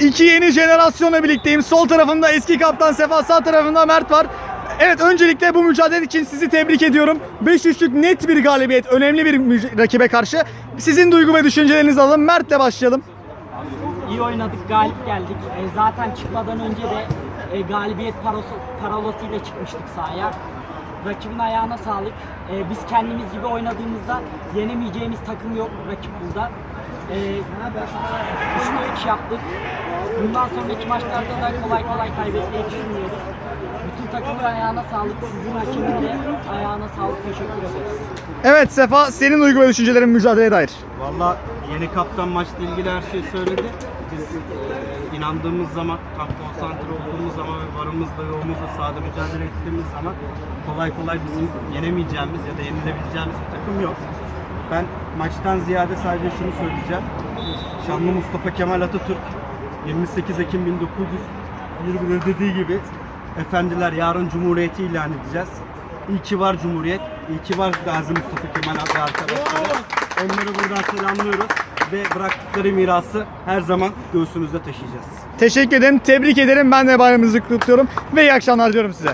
iki yeni jenerasyonla birlikteyim. Sol tarafımda eski kaptan Sefa, sağ tarafımda Mert var. Evet öncelikle bu mücadele için sizi tebrik ediyorum. 5-3'lük net bir galibiyet, önemli bir rakibe karşı. Sizin duygu ve düşüncelerinizi alalım. Mert'le başlayalım. İyi oynadık, galip geldik. E, zaten çıkmadan önce de e, galibiyet parosu, parolasıyla çıkmıştık sahaya. Rakibin ayağına sağlık. E, biz kendimiz gibi oynadığımızda yenemeyeceğimiz takım yok rakip burada. E, 3'te 3 yaptık. Bundan sonraki maçlarda da kolay kolay kaybetmeyi düşünmüyoruz. Bütün takımın ayağına sağlık, sizin hakemin de ayağına sağlık. Teşekkür ederiz. Evet Sefa, senin duygu ve düşüncelerin mücadeleye dair. Valla yeni kaptan maçla ilgili her şeyi söyledi. Biz e, inandığımız zaman, tam konsantre olduğumuz zaman ve varımızla yoğumuzla sahada mücadele ettiğimiz zaman kolay kolay bizim yenemeyeceğimiz ya da yenilebileceğimiz bir takım yok. Ben maçtan ziyade sadece şunu söyleyeceğim. Şanlı Mustafa Kemal Atatürk 28 Ekim 1921'de dediği gibi Efendiler yarın Cumhuriyeti ilan edeceğiz. İyi ki var Cumhuriyet, iyi ki var Gazi Mustafa Kemal ve arkadaşları. Onları buradan selamlıyoruz ve bıraktıkları mirası her zaman göğsümüzde taşıyacağız. Teşekkür ederim, tebrik ederim. Ben de bayramınızı kutluyorum ve iyi akşamlar diyorum size.